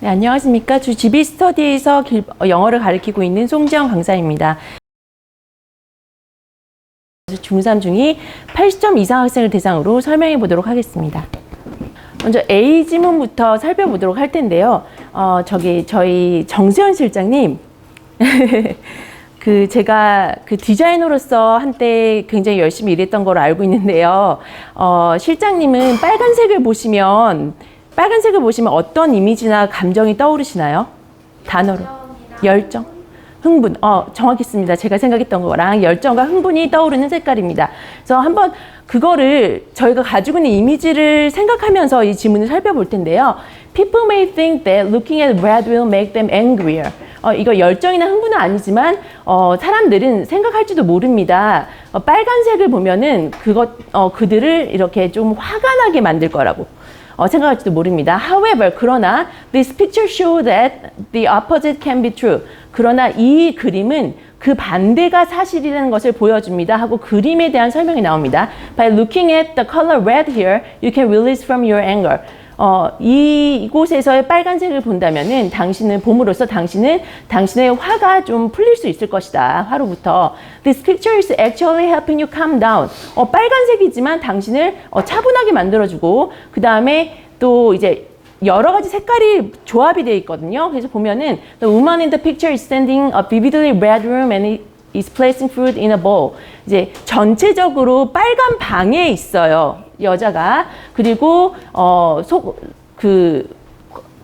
네, 안녕하십니까. 주 GB 스터디에서 길- 어, 영어를 가르치고 있는 송지영 강사입니다. 중3 중이 80점 이상 학생을 대상으로 설명해 보도록 하겠습니다. 먼저 A 지문부터 살펴보도록 할 텐데요. 어, 저기 저희 정수현 실장님 그 제가 그 디자이너로서 한때 굉장히 열심히 일했던 걸로 알고 있는데요. 어, 실장님은 빨간색을 보시면 빨간색을 보시면 어떤 이미지나 감정이 떠오르시나요? 단어로 열정, 흥분. 어, 정확했습니다. 제가 생각했던 거랑 열정과 흥분이 떠오르는 색깔입니다. 그래서 한번 그거를 저희가 가지고 있는 이미지를 생각하면서 이 지문을 살펴볼 텐데요. People may think that looking at red will make them angrier. 어, 이거 열정이나 흥분은 아니지만 어, 사람들은 생각할지도 모릅니다. 어, 빨간색을 보면은 그것 어, 그들을 이렇게 좀 화가 나게 만들 거라고. 어, 생각할지도 모릅니다. However, 그러나 this picture show that the opposite can be true. 그러나 이 그림은 그 반대가 사실이라는 것을 보여줍니다. 하고 그림에 대한 설명이 나옵니다. By looking at the color red here, you can release from your anger. 어, 이곳에서의 빨간색을 본다면은 당신은 봄으로써 당신은 당신의 화가 좀 풀릴 수 있을 것이다. 화로부터. This picture is actually helping you calm down. 어, 빨간색이지만 당신을 어, 차분하게 만들어주고 그 다음에 또 이제 여러 가지 색깔이 조합이 되어 있거든요. 그래서 보면은 the woman in the picture is standing a vividly red room and is placing fruit in a bowl. 이제 전체적으로 빨간 방에 있어요. 여자가 그리고 어속그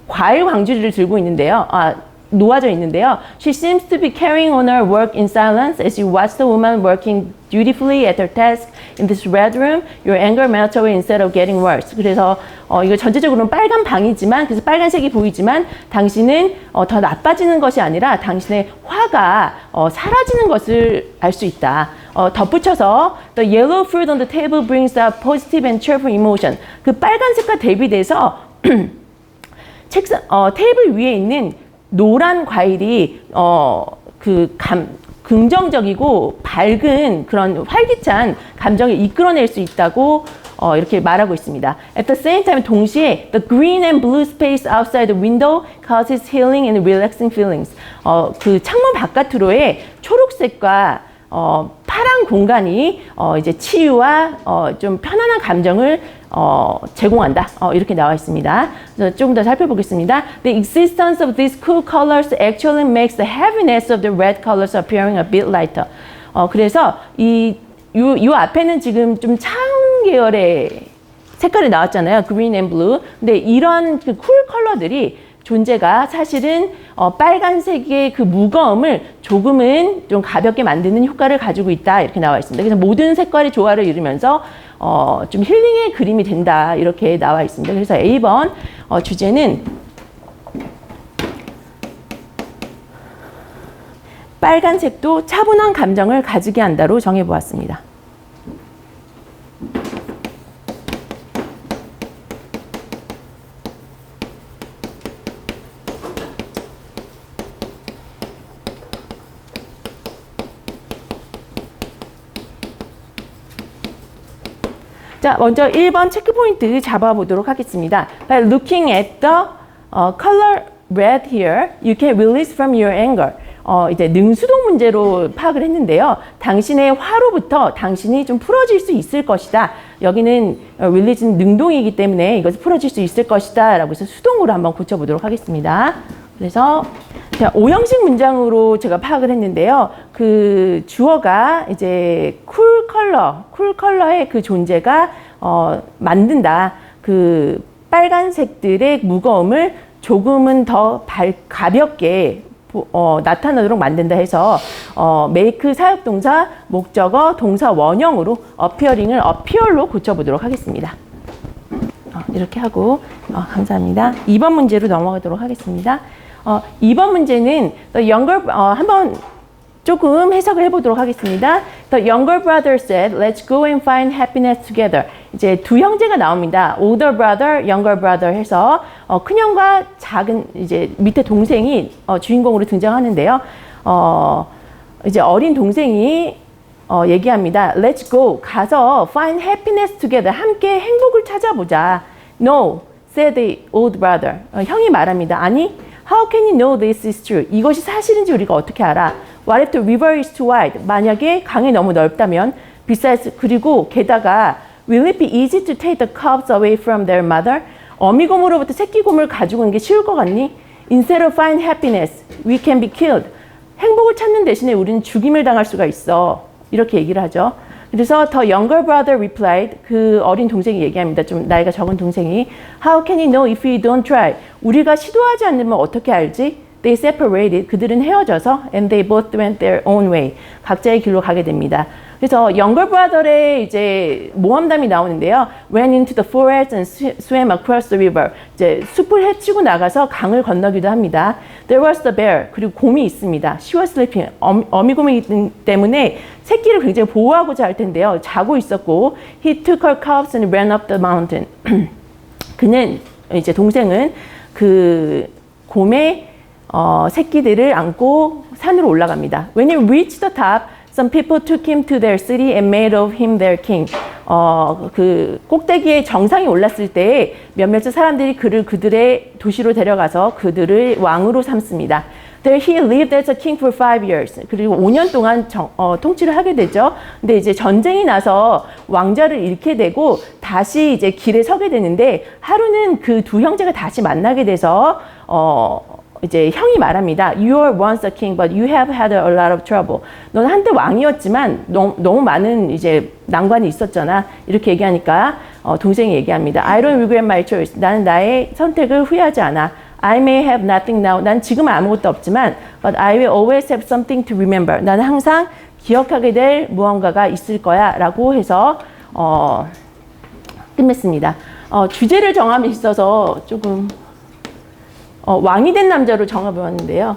과일 광주리를 들고 있는데요. 아, 놓아져 있는데요. She seems to be carrying on her work in silence as you watch the woman working dutifully at her task in this red room. Your anger melts away instead of getting worse. 그래서 어, 이거 전체적으로는 빨간 방이지만 그래서 빨간색이 보이지만 당신은 어, 더 나빠지는 것이 아니라 당신의 화가 어, 사라지는 것을 알 수 있다. 어, 덧붙여서 The yellow fruit on the table brings out positive and cheerful emotion. 그 빨간색과 대비돼서 책상 어, 테이블 위에 있는 노란 과일이 어, 그 감, 긍정적이고 밝은 그런 활기찬 감정을 이끌어낼 수 있다고 어, 이렇게 말하고 있습니다. At the same time, 동시에 the green and blue space outside the window causes healing and relaxing feelings. 어, 그 창문 바깥으로의 초록색과 어, 파란 공간이 어, 이제 치유와 어, 좀 편안한 감정을 어, 제공한다. 어, 이렇게 나와 있습니다. 그래서 조금 더 살펴보겠습니다. The existence of these cool colors actually makes the heaviness of the red colors appearing a bit lighter. 어, 그래서 이, 요, 요 앞에는 지금 좀 차운 계열의 색깔이 나왔잖아요. green and blue. 근데 이런 그 쿨 컬러들이 존재가 사실은 어, 빨간색의 그 무거움을 조금은 좀 가볍게 만드는 효과를 가지고 있다 이렇게 나와 있습니다. 그래서 모든 색깔의 조화를 이루면서 어, 좀 힐링의 그림이 된다 이렇게 나와 있습니다. 그래서 A번 어, 주제는 빨간색도 차분한 감정을 가지게 한다로 정해보았습니다. 자, 먼저 1번 체크 포인트 잡아보도록 하겠습니다. By looking at the uh, color red here, you can release from your anger. 어, 이제 능수동 문제로 파악을 했는데요. 당신의 화로부터 당신이 좀 풀어질 수 있을 것이다. 여기는 어, release는 능동이기 때문에 이것을 풀어질 수 있을 것이다. 라고 해서 수동으로 한번 고쳐보도록 하겠습니다. 그래서 자, 오형식 문장으로 제가 파악을 했는데요. 그 주어가 이제 쿨 컬러, 쿨 컬러의 그 존재가 어, 만든다. 그 빨간색들의 무거움을 조금은 더 발, 가볍게 보- 어, 나타나도록 만든다 해서 어, make 사역 동사 목적어 동사 원형으로 appearing을 appear로 고쳐보도록 하겠습니다. 어, 이렇게 하고 어, 감사합니다. 2번 문제로 넘어가도록 하겠습니다. 어, 2번 문제는 the younger 어, 한번 조금 해석을 해보도록 하겠습니다. The younger brother said, "Let's go and find happiness together." 이제 두 형제가 나옵니다. Older brother, younger brother 해서 어, 큰 형과 작은 이제 밑에 동생이 어, 주인공으로 등장하는데요. 어, 이제 어린 동생이 어, 얘기합니다. Let's go. 가서 find happiness together. 함께 행복을 찾아보자. No. said the old brother. 어, 형이 말합니다. 아니, how can you know this is true? 이것이 사실인지 우리가 어떻게 알아? What if the river is too wide? 만약에 강이 너무 넓다면 besides 그리고 게다가 will it be easy to take the cubs away from their mother? 어미곰으로부터 새끼곰을 가지고 오는 게 쉬울 것 같니? Instead of find happiness, we can be killed. 행복을 찾는 대신에 우리는 죽임을 당할 수가 있어. 이렇게 얘기를 하죠. 그래서 the younger brother replied 그 어린 동생이 얘기합니다. 좀 나이가 적은 동생이 How can you know if we don't try? 우리가 시도하지 않으면 어떻게 알지? They separated. 그들은 헤어져서 and they both went their own way. 각자의 길로 가게 됩니다. 그래서 younger brother의 이제 모험담이 나오는데요. Went into the forest and sw- swam across the river. 이제 숲을 헤치고 나가서 강을 건너기도 합니다. There was the bear. 그리고 곰이 있습니다. She was sleeping. 어미, 어미곰이기 때문에 새끼를 굉장히 보호하고자 할 텐데요. 자고 있었고 He took her cubs and ran up the mountain. 그는 이제 동생은 그 곰의 어, 새끼들을 안고 산으로 올라갑니다. When he reached the top, some people took him to their city and made of him their king. 어, 그 꼭대기에 정상이 올랐을 때 몇몇 사람들이 그를 그들의 도시로 데려가서 그들을 왕으로 삼습니다. There he lived as a king for five years. 그리고 5년 동안 정, 어, 통치를 하게 되죠. 근데 이제 전쟁이 나서 왕자를 잃게 되고 다시 이제 길에 서게 되는데 하루는 그 두 형제가 다시 만나게 돼서 어, 이제 형이 말합니다. You were once a king, but you have had a lot of trouble. 넌 한때 왕이었지만 너무, 너무 많은 이제 난관이 있었잖아. 이렇게 얘기하니까 어, 동생이 얘기합니다. I don't regret my choice. 나는 나의 선택을 후회하지 않아. I may have nothing now. 난 지금 아무것도 없지만, but I will always have something to remember. 나는 항상 기억하게 될 무언가가 있을 거야라고 해서 어, 끝냈습니다. 어, 주제를 정함에 있어서 조금 어, 왕이 된 남자로 정해보았는데요.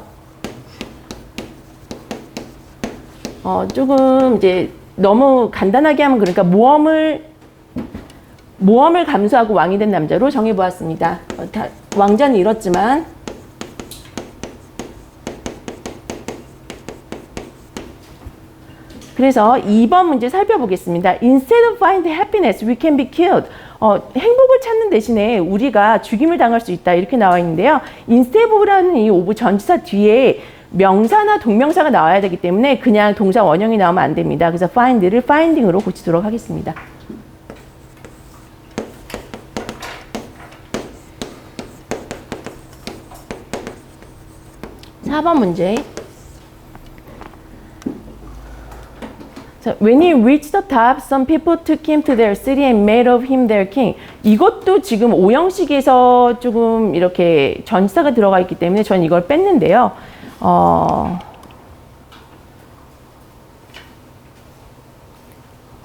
어, 조금 이제 너무 간단하게 하면 그러니까 모험을 모험을 감수하고 왕이 된 남자로 정해보았습니다. 어, 다, 왕자는 잃었지만 그래서 2번 문제 살펴보겠습니다. Instead of find happiness, we can be killed. 어, 행복을 찾는 대신에 우리가 죽임을 당할 수 있다. 이렇게 나와 있는데요. instead of라는 이 오브 전치사 뒤에 명사나 동명사가 나와야 되기 때문에 그냥 동사 원형이 나오면 안 됩니다. 그래서 find를 finding으로 고치도록 하겠습니다. 4번 문제. 자, when he reached the top, some people took him to their city and made of him their king. 이것도 지금 오형식에서 조금 이렇게 전치사가 들어가 있기 때문에 전 이걸 뺐는데요. 어,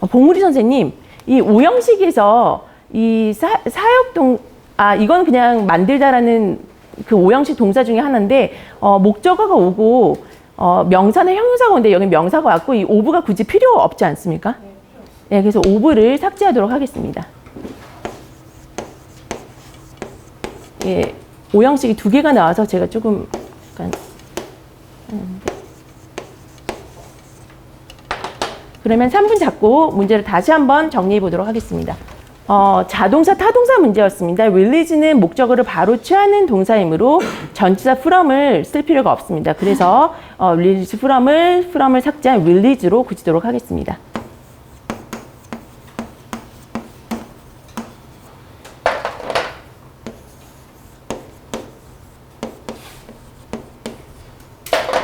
어, 봉우리 선생님, 이 오형식에서 이 사, 사역동, 아, 이건 그냥 만들다라는 그 오형식 동사 중에 하나인데, 어, 목적어가 오고, 어, 명사나 형용사가 오는데 여기 명사가 왔고, 이 오브가 굳이 필요가 없지 않습니까? 네, 그래서 오브를 삭제하도록 하겠습니다. 예, 오형식이 두 개가 나와서 제가 조금 약간 하는데. 그러면 3분 잡고 문제를 다시 한번 정리해 보도록 하겠습니다. 어, 자동사, 타동사 문제였습니다. realize는 목적어를 바로 취하는 동사이므로 전치사 from을 쓸 필요가 없습니다. 그래서 어, release from을 from을 삭제한 release로 고치도록 하겠습니다.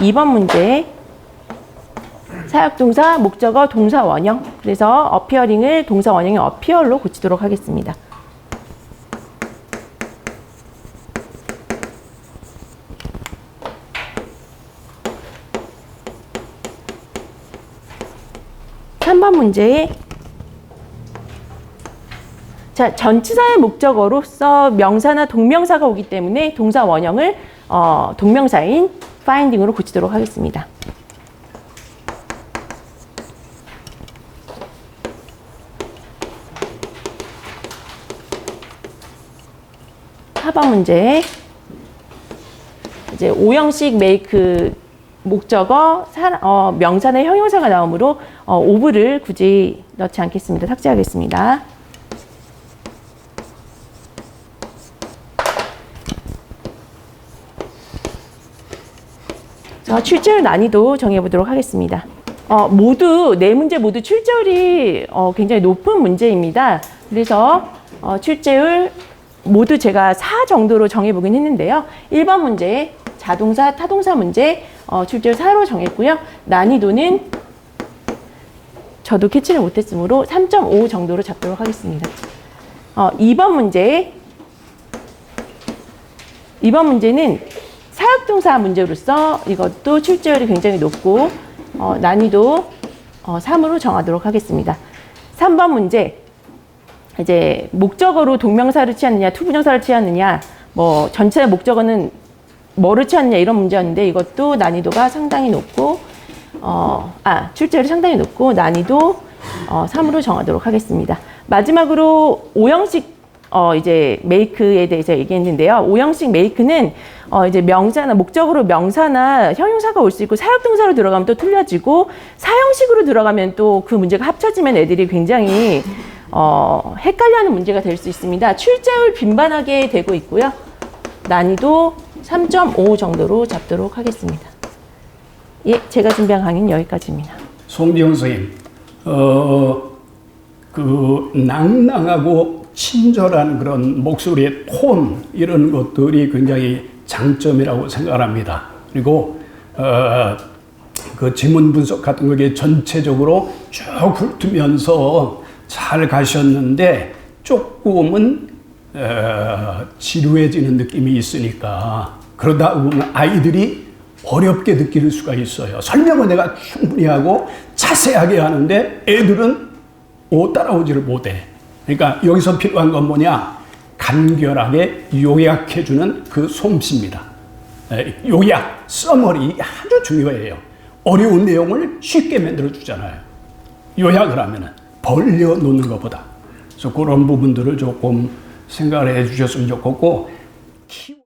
이번 문제 사역동사, 목적어, 동사 원형. 그래서 어피어링을 동사 원형의 어피얼로 고치도록 하겠습니다. 삼 번 문제. 자, 전치사의 목적어로서 명사나 동명사가 오기 때문에 동사 원형을 어, 동명사인 finding으로 고치도록 하겠습니다. 4번 문제. 이제 5형식 메이크 목적어, 어, 명사의 형용사가 나오므로 어, 오브를 굳이 넣지 않겠습니다. 삭제하겠습니다. 자, 출제율 난이도 정해보도록 하겠습니다. 어, 모두, 네 문제 모두 출제율이 어, 굉장히 높은 문제입니다. 그래서 어, 출제율 모두 제가 4 정도로 정해보긴 했는데요. 1번 문제, 자동사, 타동사 문제, 어, 출제율 4로 정했고요. 난이도는 저도 캐치를 못했으므로 3.5 정도로 잡도록 하겠습니다. 어, 2번 문제. 2번 문제는 사역동사 문제로서 이것도 출제율이 굉장히 높고 어, 난이도 어, 3으로 정하도록 하겠습니다. 3번 문제. 이제 목적어로 동명사를 취하느냐, 투부정사를 취하느냐, 뭐 전체 목적어는 뭐를 취하느냐 이런 문제였는데 이것도 난이도가 상당히 높고 어, 아, 출제율이 상당히 높고 난이도 어, 3으로 정하도록 하겠습니다. 마지막으로 오형식 어, 이제 메이크에 대해서 얘기했는데요. 오형식 메이크는 어, 이제 명사나 목적으로 명사나 형용사가 올 수 있고 사역동사로 들어가면 또 틀려지고 사형식으로 들어가면 또 그 문제가 합쳐지면 애들이 굉장히 어, 헷갈려하는 문제가 될 수 있습니다. 출제율 빈번하게 되고 있고요. 난이도 3.5 정도로 잡도록 하겠습니다. 예, 제가 준비한 강의는 여기까지입니다. 송비영 선생님, 어, 그 낭낭하고 친절한 그런 목소리의 톤 이런 것들이 굉장히 장점이라고 생각합니다. 그리고 어, 그 지문 분석 같은 거에 전체적으로 쭉 훑으면서 잘 가셨는데 조금은 어, 지루해지는 느낌이 있으니까 그러다 보면 아이들이 어렵게 느낄 수가 있어요. 설명은 내가 충분히 하고 자세하게 하는데 애들은 오 따라오지를 못해. 그러니까 여기서 필요한 건 뭐냐? 간결하게 요약해주는 그 솜씨입니다. 에, 요약, 써머리 아주 중요해요. 어려운 내용을 쉽게 만들어 주잖아요. 요약을 하면은 벌려 놓는 것보다. 그래서 그런 부분들을 조금 생각을 해 주셨으면 좋겠고. 키-